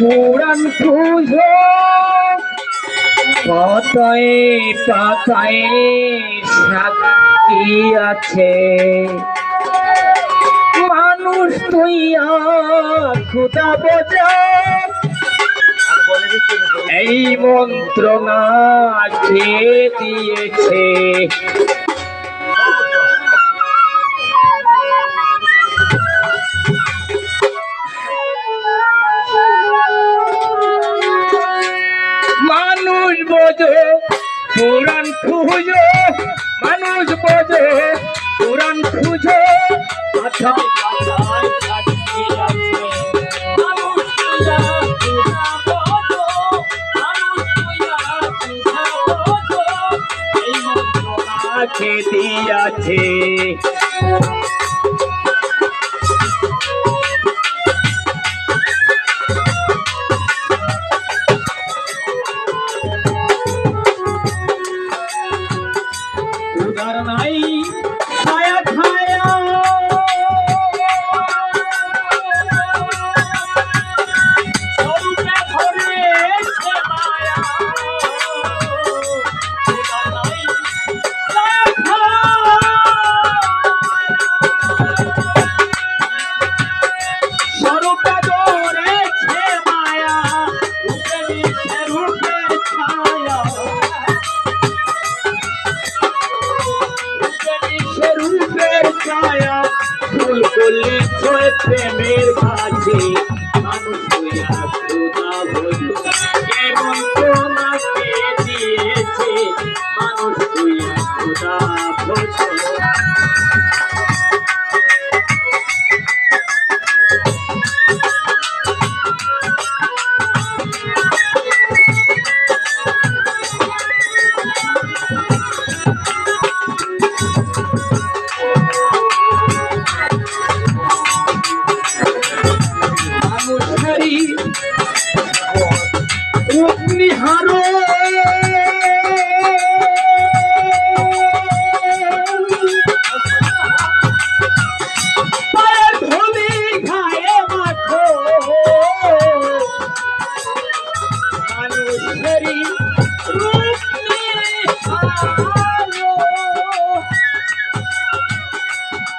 পুরাণ পুজো পাতায় পাতায় সাক্ষী আছে। মানুষ তুই খুদা বোঝা। এই মন্ত্রণা কে দিয়েছে। বোঝে পুরাণ খুঁজো মানুষ বোঝে পুরাণ খুঁজো। পাথায় পাথায় করলে ছয় প্রেমের কাছে মানুষ হইয়া হইল। দিয়েছে মানুষ হইয়া খোদা ভজো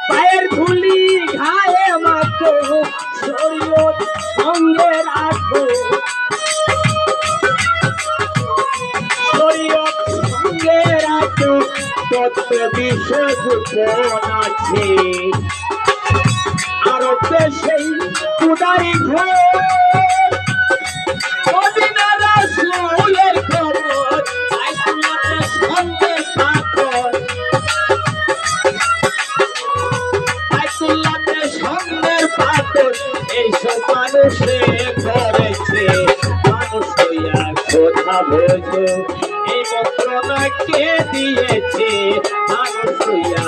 পায়ের ধুলি ঘায়ে মাখো শরীর সঙ্গে রাখো। শরীর সঙ্গে রাখো, তত্ত্ব বিশেষ কোন আছে। আর সেই কুদারি ঘর হইয়া কথা বোঝো এই মন্ত্রণা কে দিয়েছে মানুষ হইয়া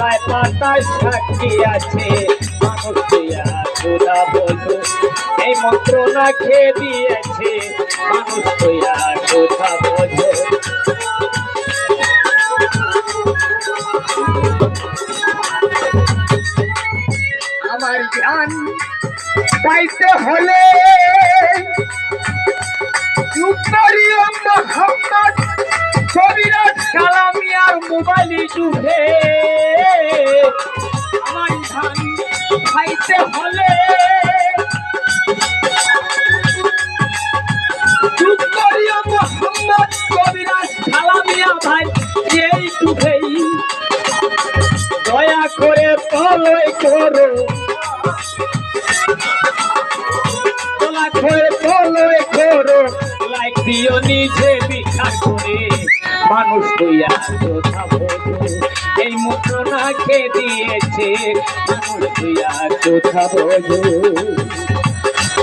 পাতায় পাতায় সাক্ষী আছে মানুষ তুইয়া কোথা এই মন্ত্র না খেয়ে দিয়েছে বোঝো আমার জ্ঞান পাইতে হলে খাইতে হলে দয়া করে তলয় করো। তোলা করে তলয় করো। লাইক নিজে, বিচার করে মানুষ তুইয়া কোথা না খেয়ে দিয়েছে তুইয়া বোঝো।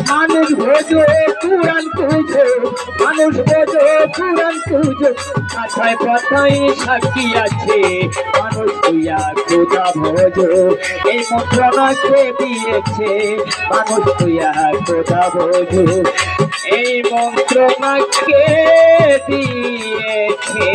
মানুষ বোঝো, পুরাণ পুজো মানুষ বোঝো, পুরাণ পুজো কথায় কথায় সাক্ষী আছে। মানুষ তুইয়া কোথা বোঝো। এই মন্ত্রণাকে দিয়েছে। মানুষ তুইয়া কোথা বোঝো। এই মন্ত্রণাকে দিয়েছে।